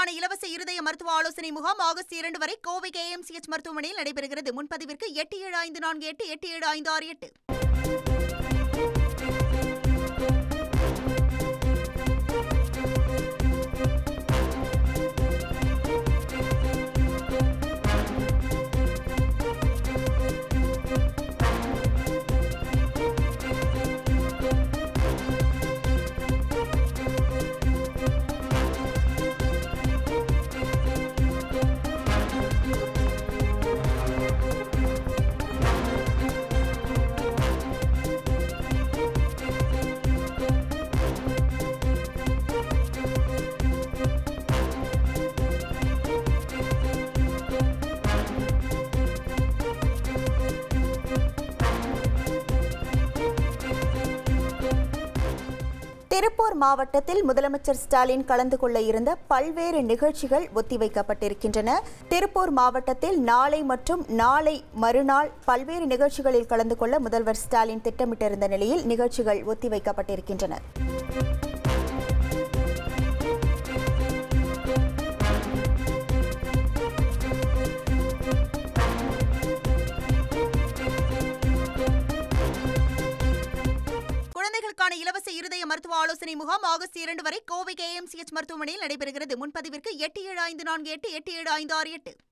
குழந்தைகளுக்கான இலவச இருதய மருத்துவ ஆலோசனை முகாம் ஆகஸ்ட் இரண்டு வரை கோவை கேஎம்சிஎச் மருத்துவமனையில் நடைபெறுகிறது. முன்பதிவிற்கு எட்டு ஏழு ஐந்து நான்கு எட்டு எட்டு ஏழு ஐந்து ஆறு எட்டு. திருப்பூர் மாவட்டத்தில் முதலமைச்சர் ஸ்டாலின் கலந்து கொள்ள இருந்த பல்வேறு நிகழ்ச்சிகள் ஒத்திவைக்கப்பட்டிருக்கின்றன. திருப்பூர் மாவட்டத்தில் நாளை மற்றும் நாளை மறுநாள் பல்வேறு நிகழ்ச்சிகளில் கலந்து கொள்ள முதல்வர் ஸ்டாலின் திட்டமிட்டிருந்த நிலையில் நிகழ்ச்சிகள் ஒத்திவைக்கப்பட்டிருக்கின்றன. குழந்தைகளுக்கான இலவச இருதய மருத்துவ ஆலோசனை முகாம் ஆகஸ்ட் இரண்டு வரை கோவை கேஎம்சிஎச் மருத்துவமனையில் நடைபெறுகிறது. முன்பதிவிற்கு எட்டு ஏழு ஐந்து நான்கு எட்டு எட்டு ஏழு ஐந்து ஆறு எட்டு.